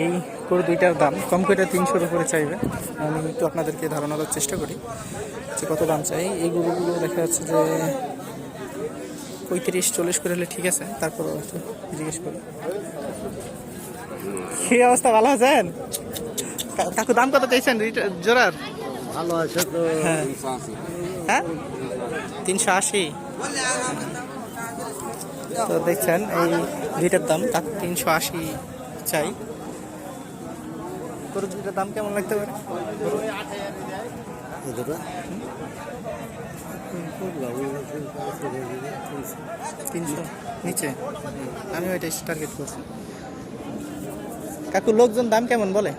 এই গরু দুইটার দাম কম করে তিনশোর উপরে চাইবে। আমি একটু আপনাদেরকে ধারণা দেওয়ার চেষ্টা করি যে কত দাম চাই। এই গরুগুলো দেখা যাচ্ছে যে পঁয়ত্রিশ চল্লিশ করে হলে ঠিক আছে তারপর জিজ্ঞেস করি। কি অবস্থা ভালো আছেন? কাকু দাম কত চাইছেন? জোড়ার? ভালো আছে তো হ্যাঁ। হ্যাঁ? তিনশো আশি। তো দেখছেন এই দুইটার দাম তার তিনশো আশি চাই। গরু দুইটার দাম কেমন লাগতে পারে? তিনশো। নিচে। আমি ওইটাই টার্গেট করছি। কাকু লোকজন দাম কেমন বলে?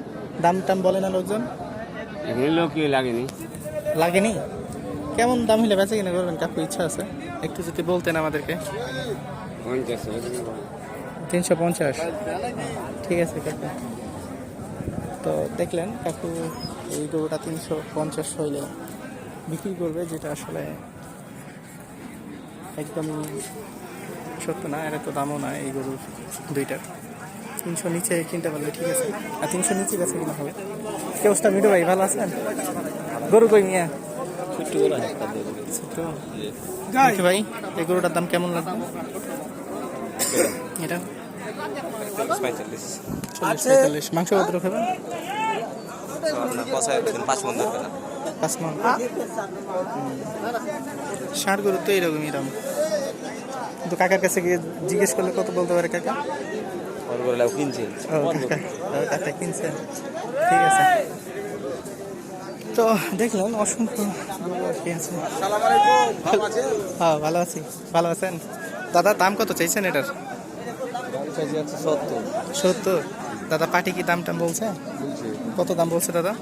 দাম টাম বলে না লোকজন? এখানে লোক কি লাগেনি? লাগেনি? কেমন দাম হলে বেঁচে কিনা করবেন কাকু? ইচ্ছা আছে? একটু যদি বলতেন আমাদেরকে। তিনশো পঞ্চাশ। ঠিক আছে কাকু। তো দেখলেন কাকু এই গরুটা তিনশো পঞ্চাশ হইলে বিক্রি করবে যেটা আসলে একদম সত্য না এর তো দামও না এই গরুর দুইটার। তিনশো নিচে কিনতে পারলে ঠিক আছে আর তিনশো নিচে গেছে কিনা হবে। কে অবস্থা ভাই ভালো আছেন? গরু কই মিয়া ভাই এই গরুটার দাম কেমন লাগবে এটা? পঁয়তাল্লিশ চল্লিশ পঁয়তাল্লিশ। মাংস কত খাবেন? পঁচায় পাঁচ মন দরকার। পাঁচ মন ষাট গরু তো এরকমই দাম। কিন্তু কাকার কাছে গিয়ে জিজ্ঞেস করলে কত বলতে পারে কাকা? কিনছে। ও কাকা কিনছে। ঠিক আছে। তো দেখলাম অসংখ্য হ্যাঁ ভালো আছি। ভালো আছেন? দাদা দাম কত চাইছেন এটার? সত্তর। দাদা পাটি কি দাম টাম বলছে। কত দাম বলছে দাদা?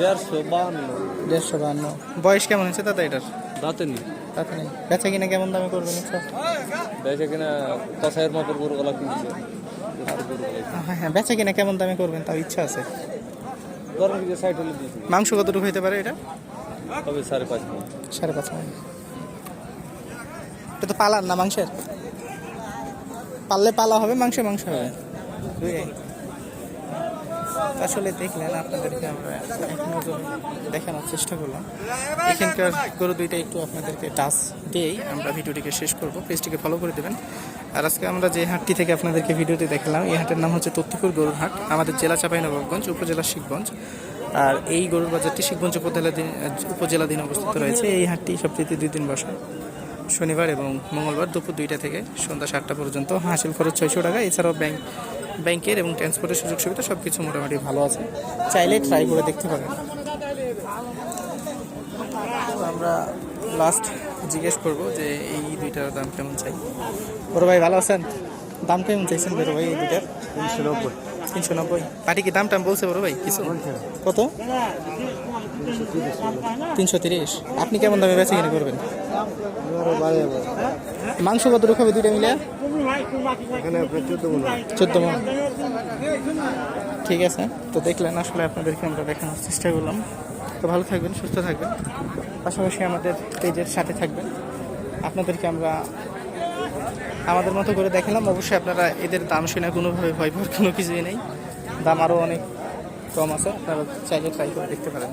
দেড়শো বাহান্ন। দেড়শো বান্ন বয়স কেমন হয়েছে দাদা এটার? দাঁতে নেই। তাতে নেই। বেচা কিনা কেমন দামে করবেন দেখে কিনা কষাইয়ের মতো গরু গলা কিনছে। হ্যাঁ হ্যাঁ বেচা কিনা কেমন দামে করবেন তাও ইচ্ছা আছে। মাংস কতটুকু হইতে পারে এটা? তবে সাড়ে পাঁচ সাড়ে পাঁচ এটা তো পালার না মাংসের? পাললে পালা হবে, মাংস মাংস হবে। আসলে দেখলেন, আপনাদেরকে আমরা নজর দেখানোর চেষ্টা করলাম। এখানকার গরু দুইটা একটু আপনাদেরকে টাচ দিয়েই আমরা ভিডিওটিকে শেষ করব। পেজটিকে ফলো করে দেবেন। আর আজকে আমরা যে হাটটি থেকে আপনাদেরকে ভিডিওটি দেখালাম, এই হাটের নাম হচ্ছে তত্ত্বপুর গরুর হাট, আমাদের জেলা চাঁপাইনবাবগঞ্জ উপজেলা শিবগঞ্জ আর এই গরুর বাজারটি শিবগঞ্জ উপজেলা দিন উপজেলাধীন অবস্থিত রয়েছে। এই হাটটি সপ্তাহে দুই দিন বসে শনিবার এবং মঙ্গলবার দুপুর দুইটা থেকে সন্ধ্যা সাতটা পর্যন্ত হাসিল খরচ ছয়শো টাকা। এছাড়াও ব্যাংক, ব্যাংকের এবং ট্রান্সপোর্টের সুযোগ সুবিধা সব কিছু মোটামুটি ভালো আছে। চাইলে ট্রাই করে দেখতে পারেন। আমরা লাস্ট জিজ্ঞেস করব যে এই দুইটার দাম কেমন চাই? বড় ভাই ভালো আছেন? দাম কেমন চাইছেন বড় ভাই এই দুইটার? তিনশো নব্বই। তিনশো নব্বই। কি বলছে ভাই? কিছু? কত? তিনশো তিরিশ। আপনি কেমন দামে বেচে কিনে করবেন? মাংস কত হবে দুইটা মিলে? চোদ্দ ঠিক আছে। তো দেখলেন আসলে আপনাদেরকে আমরা দেখানোর চেষ্টা করলাম। তো ভালো থাকবেন, সুস্থ থাকবেন। পাশাপাশি আমাদের পেজের সাথে থাকবেন। আপনাদেরকে আমরা আমাদের মতো করে দেখালাম। অবশ্যই আপনারা এদের দাম শুনে কোনোভাবে ভয় পাওয়ার কোনো কিছুই নেই। দাম আরও অনেক কম আছে, আপনারা চাইলে ট্রাই করে দেখতে পারেন।